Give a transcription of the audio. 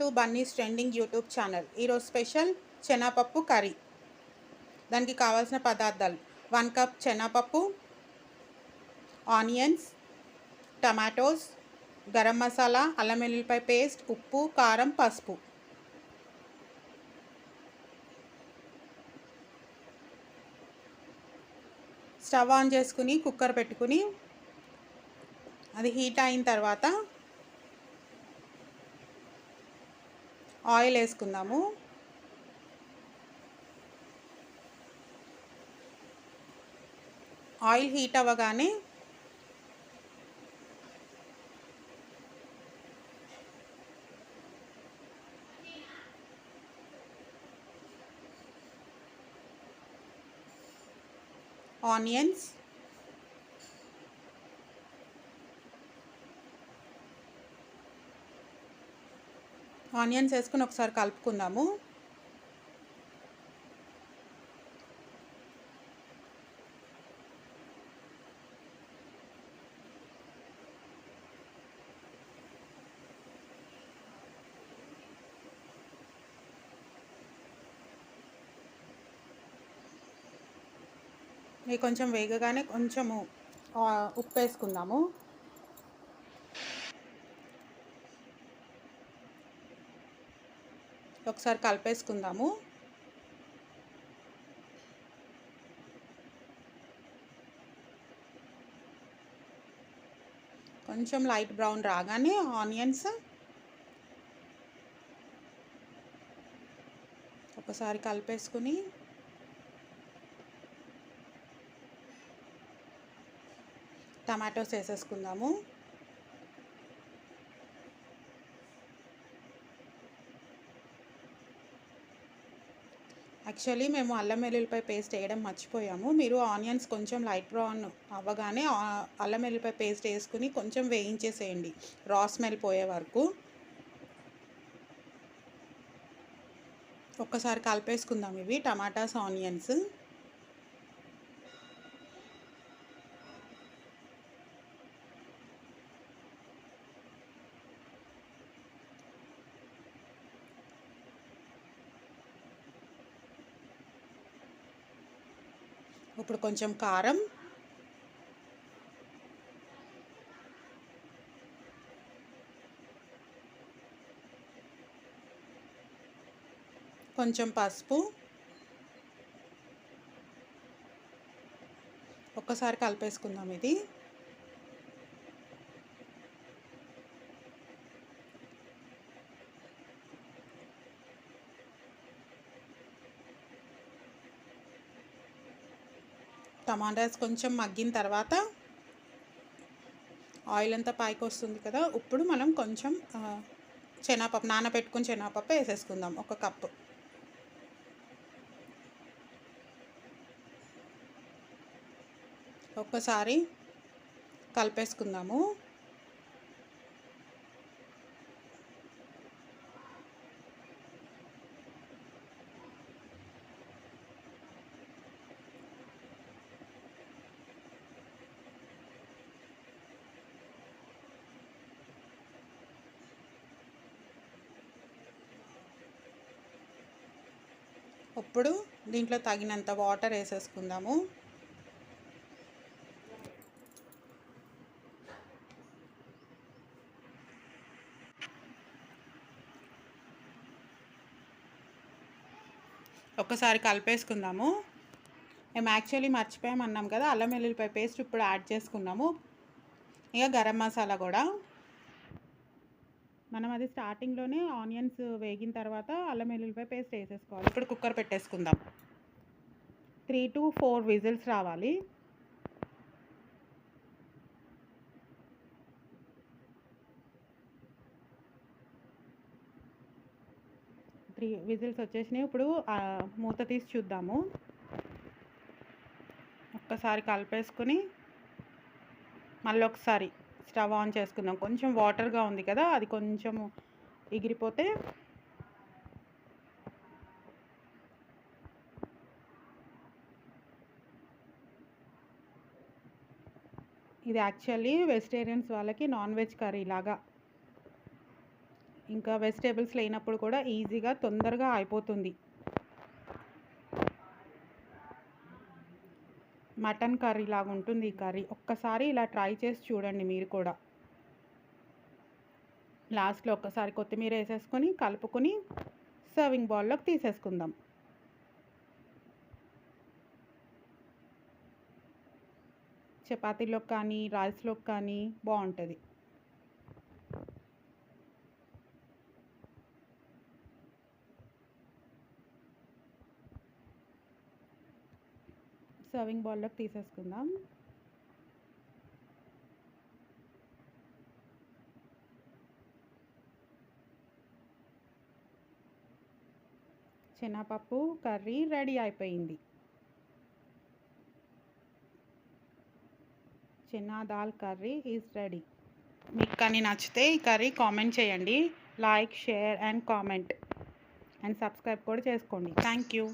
To Bunny's trending YouTube channel. ఈరోజు special శనగపప్పు curry. దానికి కావాల్సిన పదార్థాలు. వన్ కప్ శనగపప్పు ఆనియన్స్ టమాటోస్ గరం మసాలా అల్లం వెల్లుల్లిపాయ పేస్ట్ ఉప్పు కారం పసుపు. స్టవ్ ఆన్ చేసుకుని కుక్కర్ పెట్టుకుని అది హీట్ అయిన తర్వాత ఆయిల్ వేసుకుందాము. ఆయిల్ హీట్ అవ్వగానే ఆనియన్స్ ఆనియన్స్ వేసుకుని ఒకసారి కలుపుకుందాము. ఇవి కొంచెం వేగగానే కొంచెము ఉప్పు వేసుకుందాము. ఒకసారి కలిపేసుకుందాము. కొంచెం లైట్ బ్రౌన్ రాగానే ఆనియన్స్ ఒకసారి కలిపేసుకుని టమాటోస్ వేసేసుకుందాము యాక్చువల్లీ మేము అల్లం వెల్లుల్లిపాయ పేస్ట్ వేయడం మర్చిపోయాము. మీరు ఆనియన్స్ కొంచెం లైట్ బ్రౌన్ అవ్వగానే అల్లం వెల్లుల్లిపాయ పేస్ట్ వేసుకుని కొంచెం వేయించేసేయండి. రా స్మెల్ పోయే వరకు. ఒక్కసారి కలిపేసుకుందాం ఇవి టమాటాస్ ఆనియన్స్. ఇప్పుడు కొంచెం కారం. కొంచెం పసుపు. ఒక్కసారి కలిపేసుకుందాం ఇది. టమాటాస్ కొంచెం మగ్గిన తర్వాత ఆయిల్ అంతా పైకి వస్తుంది కదా ఇప్పుడు మనం కొంచెం శనగపప్పు నానబెట్టుకుని శనగపప్పు వేసేసుకుందాం ఒక కప్పు. ఒక్కసారి కలిపేసుకుందాము. ఇప్పుడు దీంట్లో తగినంత వాటర్ వేసేసుకుందాము. ఒక్కసారి కలిపేసుకుందాము. మేము యాక్చువల్లీ మర్చిపోయామన్నాం కదా అల్లం వెల్లుల్లిపాయ పేస్ట్ ఇప్పుడు యాడ్ చేసుకున్నాము. ఇక గరం మసాలా కూడా. మనం అది స్టార్టింగ్లోనే ఆనియన్స్ వేగిన తర్వాత అల్లం వెల్లుల్లిపాయ పేస్ట్ వేసేసుకోవాలి. ఇప్పుడు కుక్కర్ పెట్టేసుకుందాం. త్రీ టు ఫోర్ విజిల్స్ రావాలి. త్రీ విజిల్స్ వచ్చేసినాయి. ఇప్పుడు మూత తీసి చూద్దాము. ఒక్కసారి కలిపేసుకుని మళ్ళీ ఒకసారి స్టవ్ ఆన్ చేసుకుందాం కొంచెం వాటర్గా ఉంది కదా అది కొంచెం ఎగిరిపోతే ఇది యాక్చువల్లీ వెజిటేరియన్స్ వాళ్ళకి నాన్ వెజ్ కర్రీ లాగా. ఇంకా వెజిటేబుల్స్ లేనప్పుడు కూడా ఈజీగా తొందరగా అయిపోతుంది. మటన్ కర్రీ లాగా ఉంటుంది ఈ కర్రీ. ఒక్కసారి ఇలా ట్రై చేసి చూడండి మీరు కూడా. లాస్ట్లో ఒక్కసారి కొత్తిమీర వేసేసుకొని కలుపుకొని సర్వింగ్ బౌల్లోకి తీసేసుకుందాం. చపాతీలోకి కానీ రైస్లోకి కానీ బాగుంటుంది. సర్వింగ్ బౌల్లోకి తీసేసుకుందాం. శనగపప్పు కర్రీ రెడీ అయిపోయింది. చిన్న దాల్ కర్రీ ఈజ్ రెడీ. మీకు కానీ నచ్చితే ఈ కర్రీ కామెంట్ చేయండి. Like share and comment. And subscribe కూడా చేసుకోండి. Thank you.